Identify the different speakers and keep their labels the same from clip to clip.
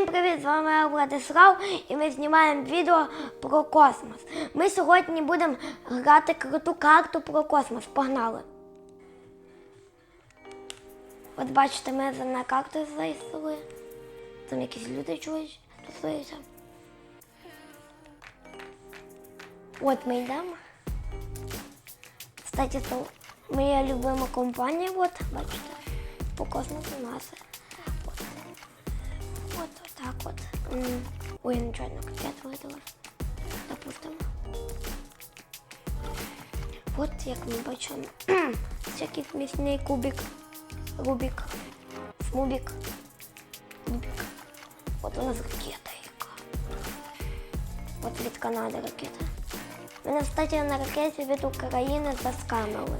Speaker 1: Всім привіт! З вами Владислав і ми знімаємо відео про космос. Ми сьогодні будемо грати круту карту про космос. Погнали! От бачите, ми на карту зайшли. Там якісь люди чують, тусуються. От ми йдемо. Кстати, це моя любима компанія, от, бачите, по космосу НАСА. Ой, я нічого не конкрет видала. Допустимо. От як ми бачимо. Всякий смісний кубик, рубик, смубик, дубик. От у нас ракета яка. От від Канади ракета. Мене, кстати, на ракеті від України заскамили.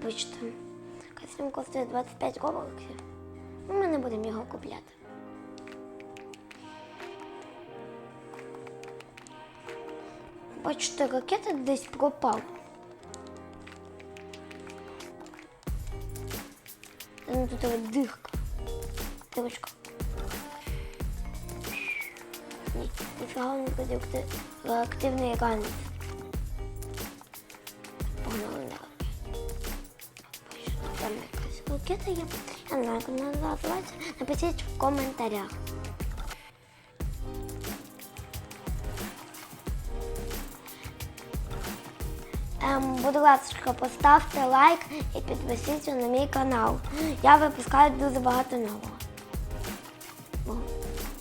Speaker 1: Як бачите, костюм коштує 25 робоксів. Ну, ми не будемо його купляти. Бачите, ракета десь пропала. Та Ну, тут. Дирочка. Ні, ніфіга не продукти. Реактивний ранець. Погнали ракета. Я не знаю, як. Напишіть в коментарях. Ем, будь ласка, поставте лайк і підпишіться на мій канал. Я випускаю дуже багато нового.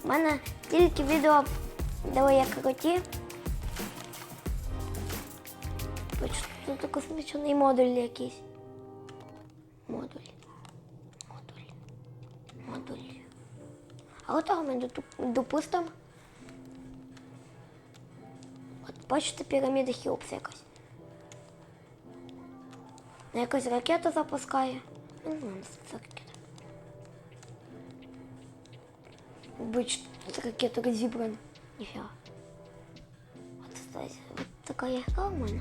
Speaker 1: У мене тільки відео, де круті. Бачите, Тут космічний модуль якийсь. Модуль. Модуль. А отого ми доту- допустимо. От бачите, піраміда Хіопс якась. На якусь ракету запускає. Ну, не знаю, що це ракета. Бачите, тут ракета розібрана. Ніфіга. От, кстати, от така яка у мене.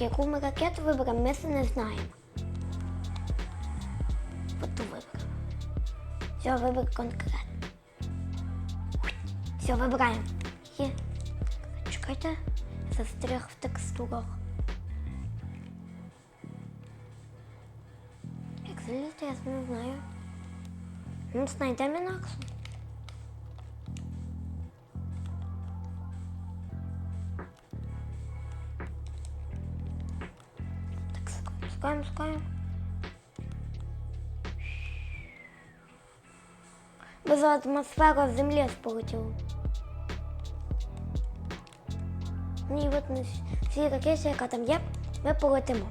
Speaker 1: яку ми ракету виберемо, ми це не знаємо. От ту виберемо. Все, вибір конкретно. Все, вибираємо. Є. Чекайте, застряг в текстурах. Як залізти, я не знаю. Ну, знайдемо інакше. Скаємо, скаємо. Без атмосфера землі полетіло. Ну і от на всій ракеті, яка там є, ми полетимо.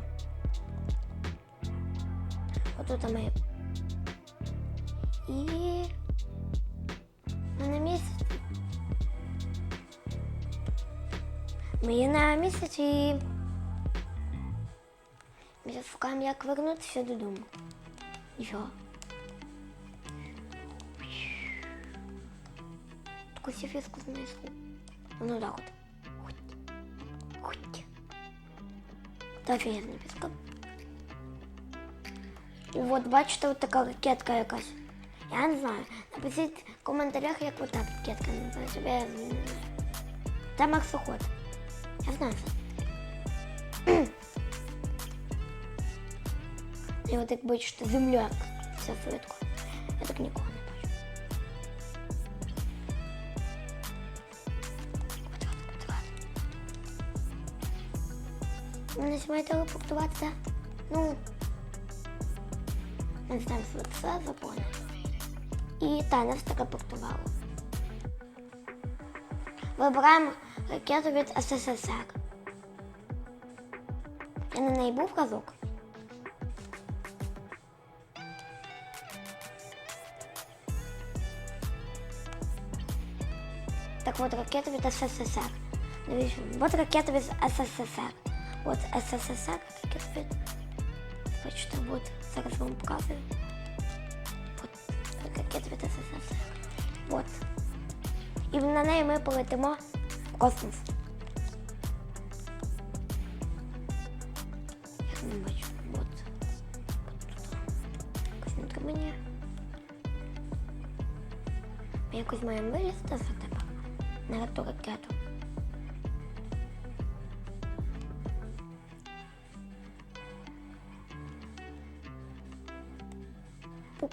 Speaker 1: Отут ми. І ми на місяці. Ми є на місяці. Ми зараз шукаємо, як вернутися додому. І що? Таку сіфіску знайшли. Ну так от. Хоть. Та офігенна піска. І от бачите, от така ракетка якась. Я не знаю. Напишіть в коментарях, як ота ракетка називається. бо Я не знаю. Це марсоход. Я знаю це. І от як бачите, земля вся швидко. Я так нікого не бачу. От, от, от, от. Не смає телепортуватися. Ну, не знаю, що це заповнено. І та нас телепортувало. Вибираємо ракету від СССР. Я на неї був разок. Так от ракета від СССР. Дивіться, от ракета від СССР. От СССР ракета від Бачите, от зараз вам показую. От ракета від СССР. От. І на неї ми полетимо в космос. Я не бачу. От. От тут. Якось не треба мені. Ми якось маємо вилізти за на ту ракету. Пук.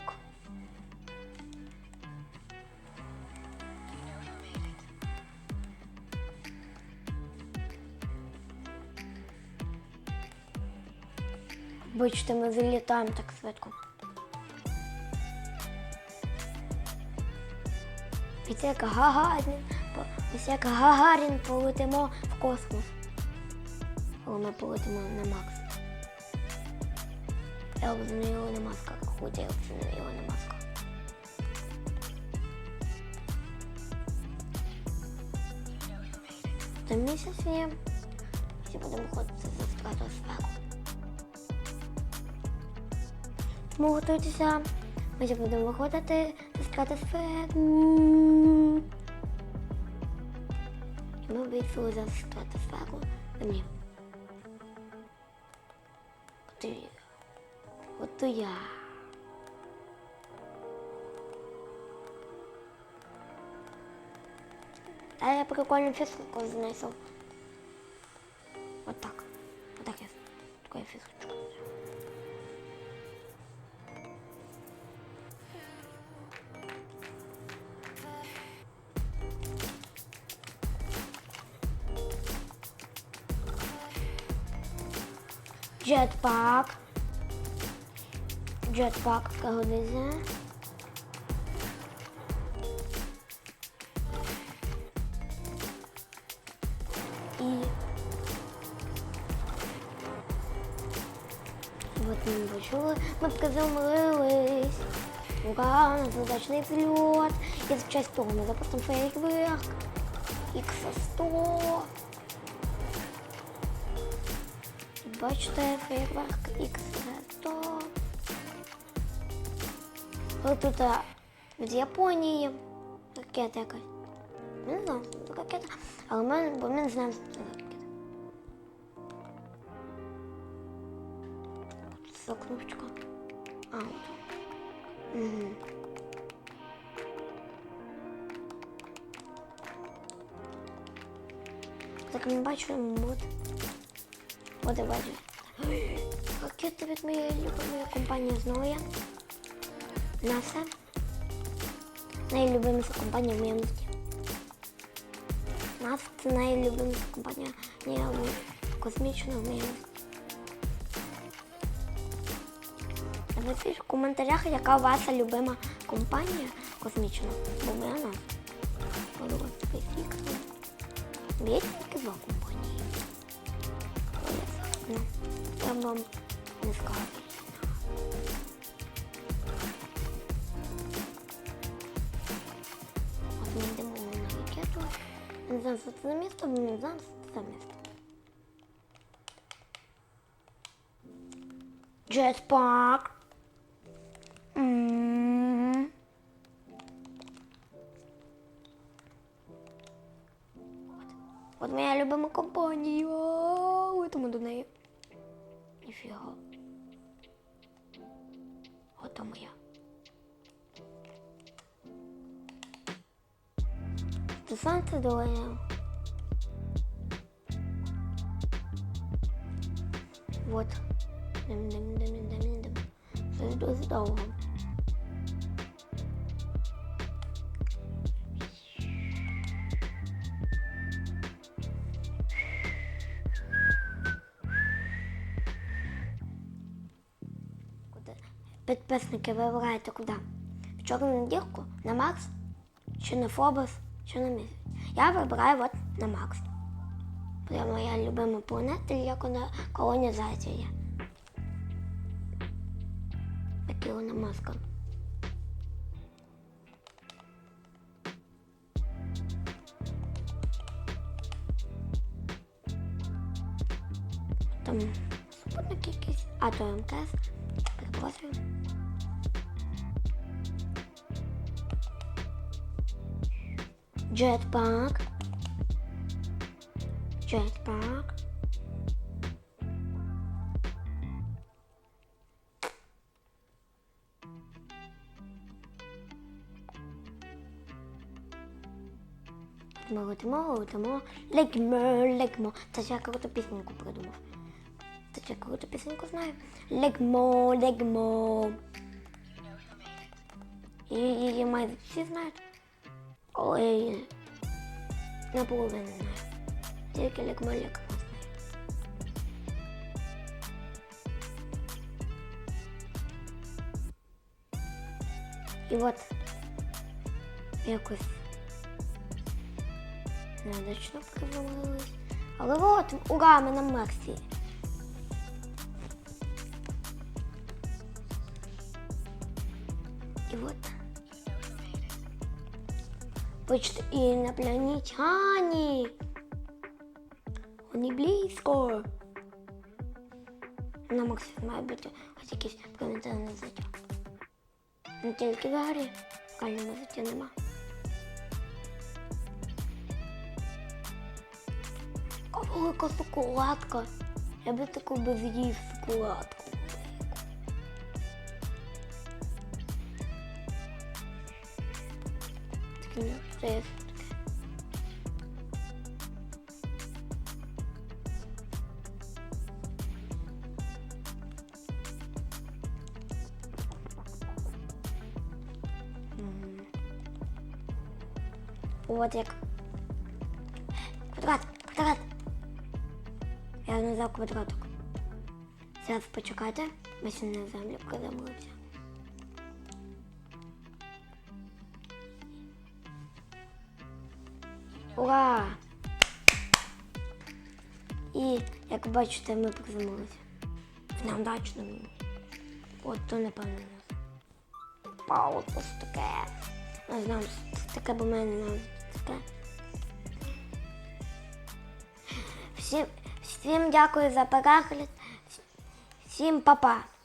Speaker 1: Бачите, ми вилітаємо так швидко. Ось як Гагарін, по- ось як Гагарін полетимо в космос. Але ми полетимо на Макс. Елвін і Ілона Маска. Елвін і Ілона Маска. Та місяць є. Всі будемо ходити за стратосферу. Тому готуйтеся. Ми будемо виходити за стратосферу. І ми вийшли за стратосферу землі. От і я. От і я. А я прикольну фішку знайшов. Вот так. Вот так я такая фишечка. Jetpack. Jetpack пригодиться. І Вот мы почули, ми приземлились. Ура, у нас удачний прильот. І за часть того ми запустимо фейерверк. Х100. Бачите, фейерверк Х100. Ось тут а, від Японії ракета якась. Ми не знаємо, що це ракета, але ми, бо ми не знаємо, що це ракета. Це кнопочка. А, от. Угу. Так ми бачимо, от. Бачу. Ракета від моєї любимої компанії знову є. НАСА. Найлюбиміша компанія в моєму житті. НАСА це найлюбиміша компанія ні, космічна в моєму житті. Напишіть в коментарях, яка ваша любима компанія космічна. Бо в мене подумати SpaceX. Є я вам не скажу. От ми йдемо на ракету. Не знаю, що це за місто, бо не знаю, що це за місто. Jetpack. Ніфіга. Ото моя. До сонця доля. Вот. Дим, дим, дим, дим, дим. Це досить довго. Підписники вибираєте куди? В чорну дірку, на Марс, чи на Фобос, чи на місяць. Я вибираю от на Марс. Це моя любима планета, як вона колонізація. Як Ілона Маска. Там супутник якийсь. А то МКС. Перепрошую. Jetpack. Jetpack. Летимо, летимо, летимо. Легмо, легмо. Це ж я круту пісеньку придумав. Це ж я круту пісеньку знаю. Легмо, легмо. Її майже всі знають. Ой, наполовину знаю. Тільки легмо, легмо. І от якось неудачно провалились. Але от, ура, ми на Максі. І от. Почти інопланетяні. Вони близько. На Максі має бути хоч якийсь планетарне життя. Не тільки в реальному житті нема. Яка велика шоколадка. Я би таку би з'їв шоколадку. Не є От як Квадрат, квадрат. Я назвав квадратик. Зараз почекайте, ми ще на землю приземлився. Ура! І, як бачите, ми приземлилися. В неудачному. От то напевно. Вау, це таке. Не знаю, таке, бо в мене не таке. Всім, всім дякую за перегляд. Всім па-па.